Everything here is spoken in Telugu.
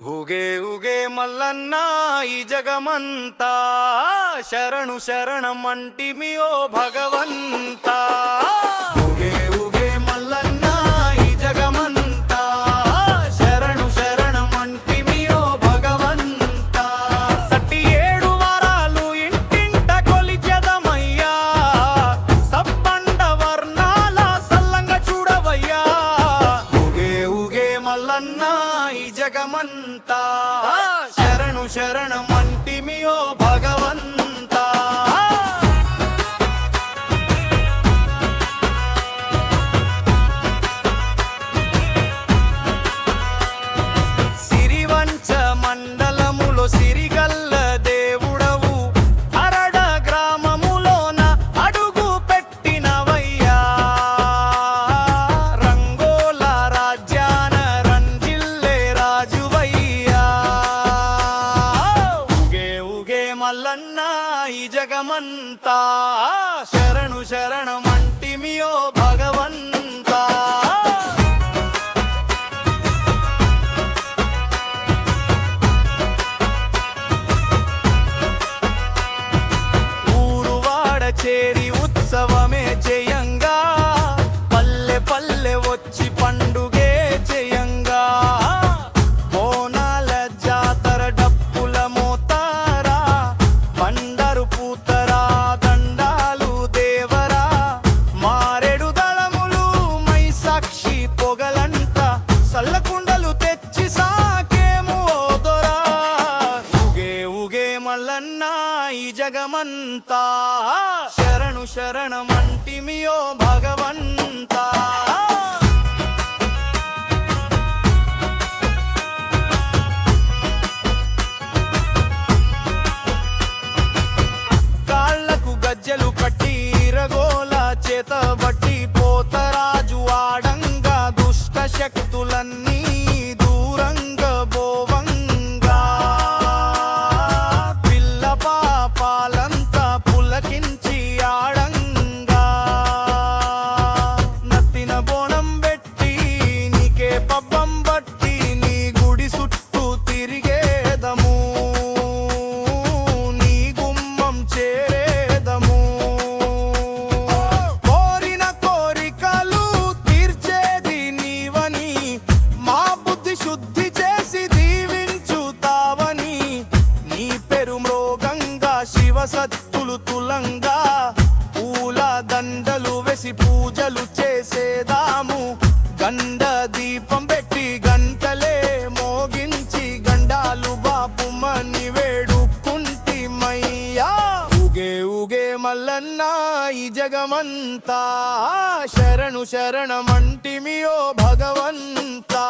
ಉಗೆ ಉಗೆ ಮಲ್ಲನ್ನ ಈ ಜಗಮಂತ ಶರಣು ಶರಣಮಂಟಿಮಿಯೋ ಭಗವಂತ. శరణన్నా ఈ జగమంతా. శరణు శరణమంటిమియో భగ మల్లన్నా ఈ జగమంతా. శరణు శరణమంటిమియో జగమంతా. శరణు శరణమంటిమియో భగవంతా. కాళ్ళకు గజ్జలు కట్టి రగోల చేత బట్టి పోతరాజు ఆడంగా దుష్ట శక్తులన్నీ పూజలు చేసేదాము. గండ దీపం పెట్టి గంటలే మోగించి గండాలు బాపుమని వేడుకుంటిమయ్యా. ఉగే ఉగే మల్లన్న ఈ జగమంతా శరణు శరణమంటిమియో భగవంతా.